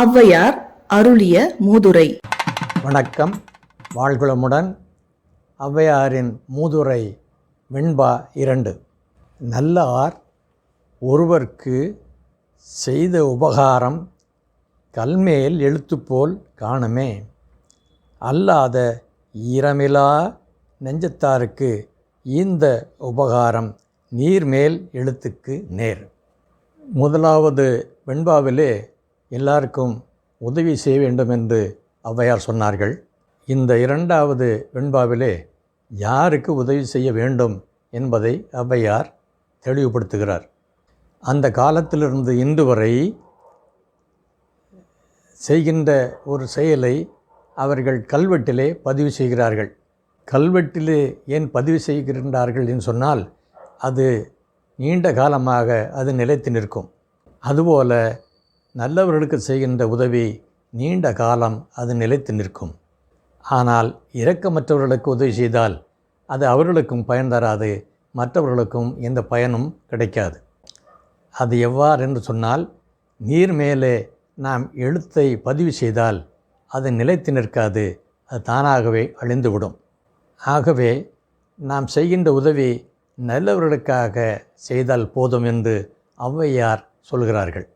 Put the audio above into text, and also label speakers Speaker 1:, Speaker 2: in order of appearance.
Speaker 1: ஔவையார் அருளிய மூதுரை.
Speaker 2: வணக்கம். வாழ்குளமுடன் ஔவையாரின் மூதுரை வெண்பா இரண்டு. நல்லார் ஒருவர்க்கு செய்த உபகாரம் கல்மேல் எழுத்துப்போல் காணுமே. அல்லாத ஈரமிலா நெஞ்சத்தாருக்கு ஈந்த உபகாரம் நீர்மேல் எழுத்துக்கு நேர். முதலாவது வெண்பாவிலே எல்லாருக்கும் உதவி செய்ய வேண்டும் என்று ஔவையார் சொன்னார்கள். இந்த இரண்டாவது வெண்பாவிலே யாருக்கு உதவி செய்ய வேண்டும் என்பதை ஔவையார் தெளிவுபடுத்துகிறார். அந்த காலத்திலிருந்து இன்று வரை செய்கின்ற ஒரு செயலை அவர்கள் கல்வெட்டிலே பதிவு செய்கிறார்கள். கல்வெட்டிலே ஏன் பதிவு செய்கின்றார்கள் என்று சொன்னால் அது நீண்ட காலமாக அது நிலைத்து நிற்கும். அதுபோல நல்லவர்களுக்கு செய்கின்ற உதவி நீண்ட காலம் அது நிலைத்து நிற்கும். ஆனால் இரக்கமற்றவர்களுக்கு உதவி செய்தால் அது அவர்களுக்கும் பயன் தராது மற்றவர்களுக்கும் எந்த பயனும் கிடைக்காது. அது எவ்வாறு என்று சொன்னால் நீர் மேலே நாம் எழுத்தை பதிவு செய்தால் அது நிலைத்து நிற்காது அது தானாகவே அழிந்துவிடும். ஆகவே நாம் செய்கின்ற உதவி நல்லவர்களுக்காக செய்தால் போதும் என்று ஔவையார் சொல்கிறார்கள்.